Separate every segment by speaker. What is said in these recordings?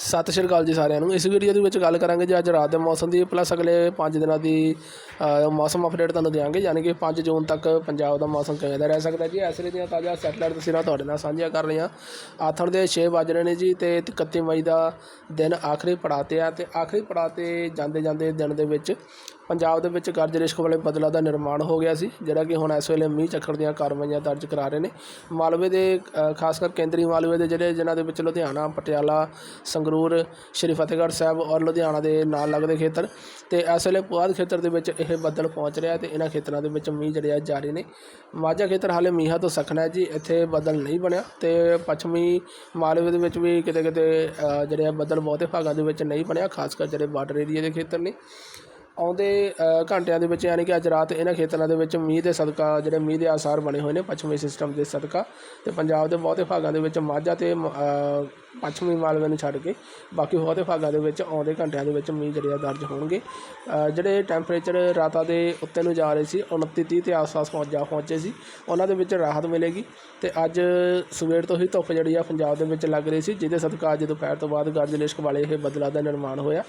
Speaker 1: ਸਤਿ ਸ਼੍ਰੀ ਅਕਾਲ ਜੀ ਸਾਰਿਆਂ ਨੂੰ। ਇਸ ਵੀਡੀਓ ਦੇ ਵਿੱਚ ਗੱਲ ਕਰਾਂਗੇ ਜੀ ਅੱਜ ਰਾਤ ਦੇ ਮੌਸਮ ਦੀ ਪਲੱਸ ਅਗਲੇ 5 ਦਿਨਾਂ ਦੀ ਮੌਸਮ ਅਪਡੇਟ ਤੁਹਾਨੂੰ ਦਿਆਂਗੇ, ਯਾਨੀ ਕਿ 5 ਜੂਨ ਤੱਕ ਪੰਜਾਬ ਦਾ ਮੌਸਮ ਕਿਵੇਂ ਦਾ ਰਹਿ ਸਕਦਾ ਜੀ। ਐਸਰੇ ਦੀਆਂ ਤਾਜ਼ਾ ਸੈਟਲਾਈਟ ਤਸਵੀਰਾਂ ਤੁਹਾਡੇ ਨਾਲ ਸਾਂਝੀਆਂ ਕਰ ਰਹੀਆਂ। ਆਥਣ ਦੇ 6 ਵੱਜ ਰਹੇ ਨੇ ਜੀ ਤੇ 31 ਮਈ ਦਾ ਦਿਨ ਆਖਰੀ ਪੜਾਅ 'ਤੇ ਆ ਤੇ ਆਖਰੀ ਪੜਾਅ 'ਤੇ ਜਾਂਦੇ ਜਾਂਦੇ ਦਿਨ ਦੇ ਵਿੱਚ ਪੰਜਾਬ ਦੇ ਵਿੱਚ ਗਰਜ ਰਿਸ਼ਕ ਵਾਲੇ ਬਦਲਾ ਦਾ ਨਿਰਮਾਣ ਹੋ ਗਿਆ ਸੀ, ਜਿਹੜਾ ਕਿ ਹੁਣ ਇਸ ਵੇਲੇ ਮੀਂਹ ਚੱਕਰ ਦੀਆਂ ਕਾਰਵਾਈਆਂ ਦਰਜ ਕਰਾ ਰਹੇ ਨੇ। ਮਾਲਵੇ ਦੇ ਖਾਸ ਕਰ ਕੇਂਦਰੀ ਮਾਲਵੇ ਦੇ ਜਿਹੜੇ, ਜਿਨ੍ਹਾਂ ਦੇ ਵਿੱਚ ਲੁਧਿਆਣਾ, ਪਟਿਆਲਾ, ਸੰਗਰੂਰ ਸੰਗਰੂਰ, ਸ਼੍ਰੀ ਫਤਿਹਗੜ੍ਹ ਸਾਹਿਬ ਔਰ ਲੁਧਿਆਣਾ ਦੇ ਨਾਲ ਲੱਗਦੇ ਖੇਤਰ ਤੇ ਇਸ ਵੇਲੇ ਪੁਆਧ ਖੇਤਰ ਦੇ ਵਿੱਚ ਇਹ ਬੱਦਲ ਪਹੁੰਚ ਰਿਹਾ ਤੇ ਇਹਨਾਂ ਖੇਤਰਾਂ ਦੇ ਵਿੱਚ ਮੀਂਹ ਜਿਹੜੇ ਆ ਜਾਰੀ ਨੇ। ਮਾਝਾ ਖੇਤਰ ਹਾਲੇ ਮੀਂਹਾਂ ਤੋਂ ਸਖਣਾ ਹੈ ਜੀ, ਇੱਥੇ ਬੱਦਲ ਨਹੀਂ ਬਣਿਆ ਤੇ ਪੱਛਮੀ ਮਾਲਵੇ ਦੇ ਵਿੱਚ ਵੀ ਕਿਤੇ ਕਿਤੇ ਜਿਹੜੇ ਆ ਬੱਦਲ ਬਹੁਤੇ ਭਾਗਾਂ ਦੇ ਵਿੱਚ ਨਹੀਂ ਬਣਿਆ, ਖਾਸ ਕਰ ਜਿਹੜੇ ਬਾਰਡਰ ਏਰੀਆ ਦੇ ਖੇਤਰ ਨੇ। ਆਉਂਦੇ ਘੰਟਿਆਂ ਦੇ ਵਿੱਚ ਯਾਨੀ ਕਿ ਅੱਜ ਰਾਤ ਇਹਨਾਂ ਖੇਤਰਾਂ ਦੇ ਵਿੱਚ ਮੀਂਹ ਦੇ ਸਦਕਾ, ਜਿਹੜੇ ਮੀਂਹ ਦੇ ਆਸਾਰ ਬਣੇ ਹੋਏ ਨੇ ਪੱਛਮੀ ਸਿਸਟਮ ਦੇ ਸਦਕਾ ਤੇ ਪੰਜਾਬ ਦੇ ਬਹੁਤੇ ਭਾਗਾਂ ਦੇ ਵਿੱਚ ਮਾਝਾ ਤੇ ਮ- ਪੱਛਮੀ ਮਾਲਵੇ ਨੂੰ ਛੱਡ ਕੇ ਬਾਕੀ ਬਹੁਤੇ ਭਾਗਾਂ ਦੇ ਵਿੱਚ ਆਉਂਦੇ ਘੰਟਿਆਂ ਦੇ ਵਿੱਚ ਮੀਂਹ ਜਿਹੜੇ ਆ ਦਰਜ ਹੋਣਗੇ। ਜਿਹੜੇ ਟੈਂਪਰੇਚਰ ਰਾਤਾਂ ਦੇ ਉੱਤੇ ਨੂੰ ਜਾ ਰਹੇ ਸੀ 29 30 ਦੇ ਆਸ-ਪਾਸ ਪਹੁੰਚ ਜਾ ਪਹੁੰਚੇ ਸੀ, ਉਹਨਾਂ ਦੇ ਵਿੱਚ ਰਾਹਤ ਮਿਲੇਗੀ ਤੇ ਅੱਜ ਸਵੇਰ ਤੋਂ ਹੀ ਧੁੱਪ ਜਿਹੜੀ ਆ ਪੰਜਾਬ ਦੇ ਵਿੱਚ ਲੱਗ ਰਹੀ ਸੀ, ਜਿਹਦੇ ਸਦਕਾ ਅੱਜ ਦੁਪਹਿਰ ਤੋਂ ਬਾਅਦ ਗਰਜ ਲਿਸ਼ਕ ਵਾਲੇ ਇਹ ਬਦਲਾਅ ਦਾ ਨਿਰਮਾਣ ਹੋਇਆ।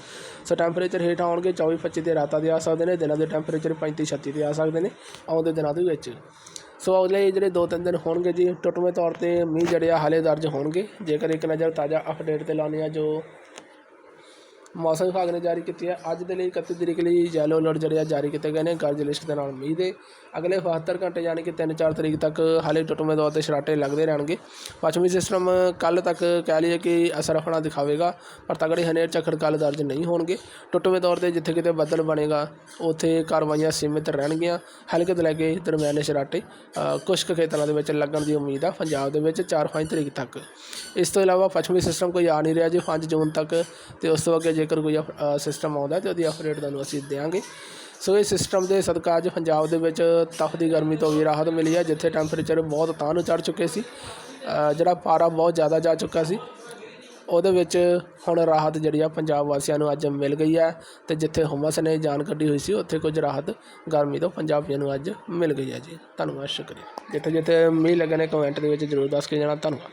Speaker 1: ਸੋ ਟੈਂਪਰੇਚਰ ਹੇਠ ਆਉਣਗੇ 24 25 ਦੇ ਰਾਤਾਂ ਦੇ ਆ ਸਕਦੇ ਨੇ, ਦਿਨਾਂ ਦੇ ਟੈਂਪਰੇਚਰ 35 36 ਦੇ ਆ ਸਕਦੇ ਨੇ, ਆਉਂਦੇ ਦਿਨਾਂ ਦੇ ਵਿੱਚ। ਸੋ ਅਗਲੇ ਜਿਹੜੇ ਦੋ ਤਿੰਨ ਦਿਨ ਹੋਣਗੇ ਜੀ, ਟੁੱਟਵੇਂ ਤੌਰ ਤੇ ਮੀਂਹ ਜਿਹੜੇ ਆ ਹਾਲੇ ਦਰਜ ਹੋਣਗੇ। ਜੇਕਰ ਇੱਕ ਨਜ਼ਰ ਤਾਜ਼ਾ ਅਪਡੇਟ ਤੇ ਲਾਉਂਦੇ ਆ ਜੋ ਮੌਸਮ ਵਿਭਾਗ ਨੇ ਜਾਰੀ ਕੀਤੀ ਹੈ। ਅੱਜ ਦੇ ਲਈ 31 ਤਰੀਕ ਲਈ ਯੈਲੋ ਅਲਰਟ ਜਿਹੜੇ ਆ ਜਾਰੀ ਕੀਤੇ ਗਏ ਨੇ। ਗਰਜ ਲਿਸ਼ਕ ਦੇ ਨਾਲ ਮੀਂਹ ਦੇ ਅਗਲੇ 72 ਘੰਟੇ ਯਾਨੀ ਕਿ 3-4 ਤਰੀਕ ਤੱਕ ਹਾਲੇ ਟੁੱਟਵੇਂ ਦੌਰ ਤੇ ਸ਼ਰਾਟੇ ਲੱਗਦੇ ਰਹਿਣਗੇ। ਪੱਛਮੀ ਸਿਸਟਮ ਕੱਲ ਤੱਕ ਕਹਿ ਲਈਏ ਕਿ ਅਸਰ ਆਪਣਾ ਦਿਖਾਵੇਗਾ ਪਰ ਤਗੜੇ ਹਨੇਰ ਝੱਖੜ ਕੱਲ ਦਰਜ ਨਹੀਂ ਹੋਣਗੇ। ਟੁੱਟਵੇਂ ਦੌਰ ਤੇ ਜਿੱਥੇ ਕਿਤੇ ਬੱਦਲ ਬਣੇਗਾ ਉੱਥੇ ਕਾਰਵਾਈਆਂ ਸੀਮਿਤ ਰਹਿਣਗੀਆਂ। ਹਲਕੇ ਤੋਂ ਲੈ ਕੇ ਦਰਮਿਆਨੇ ਸ਼ਰਾਟੇ ਅ, ਕੁਛ ਕੁ ਖੇਤਰਾਂ ਦੇ ਵਿੱਚ ਲੱਗਣ ਦੀ ਉਮੀਦ ਆ। ਪੰਜਾਬ ਦੇ ਵਿੱਚ 4-5 ਤਰੀਕ ਤੱਕ। ਇਸ ਤੋਂ ਇਲਾਵਾ ਪੱਛਮੀ ਸਿਸਟਮ ਕੋਈ ਆ ਨਹੀਂ ਰਿਹਾ ਜੀ 5 ਜੂਨ ਤੱਕ ਤੇ ਉਸ ਤੋਂ ਅੱਗੇ ਜੇਕਰ ਕੋਈ ਸਿਸਟਮ ਆਉਂਦਾ ਤੇ ਉਹਦੀ ਅਪਡੇਟ ਤੁਹਾਨੂੰ ਅਸੀਂ ਦੇਵਾਂਗੇ ਸੋ ਇਹ ਸਿਸਟਮ ਦੇ ਸਦਕਾ ਅੱਜ ਪੰਜਾਬ ਦੇ ਵਿੱਚ ਤਫ ਦੀ ਗਰਮੀ ਤੋਂ ਵੀ ਰਾਹਤ ਮਿਲੀ ਹੈ, ਜਿੱਥੇ ਟੈਂਪਰੇਚਰ ਬਹੁਤ ਤਾਂ ਨੂੰ ਚੜ ਚੁੱਕੇ ਸੀ। ਜਿਹੜਾ ਪਾਰਾ ਬਹੁਤ ਜ਼ਿਆਦਾ ਜਾ ਚੁੱਕਾ ਸੀ। ਉਹਦੇ ਵਿੱਚ ਹੁਣ ਰਾਹਤ ਜਿਹੜੀ ਆ ਪੰਜਾਬ ਵਾਸੀਆਂ ਨੂੰ ਅੱਜ ਮਿਲ ਗਈ ਹੈ ਤੇ ਜਿੱਥੇ ਹੁਮਸ ਨੇ ਜਾਨ ਕੱਢੀ ਹੋਈ ਸੀ, ਉੱਥੇ ਕੁਝ ਰਾਹਤ ਗਰਮੀ ਤੋਂ ਪੰਜਾਬੀਆਂ ਨੂੰ ਅੱਜ ਮਿਲ ਗਈ ਹੈ ਜੀ। ਧੰਨਵਾਦ, ਸ਼ੁਕਰੀਆ। ਜਿੱਥੇ ਜਿੱਥੇ ਮੀਂਹ ਲੱਗੇ ਨੇ ਕਮੈਂਟ ਦੇ ਵਿੱਚ ਜ਼ਰੂਰ ਦੱਸ ਕੇ ਜਾਣਾ। ਧੰਨਵਾਦ।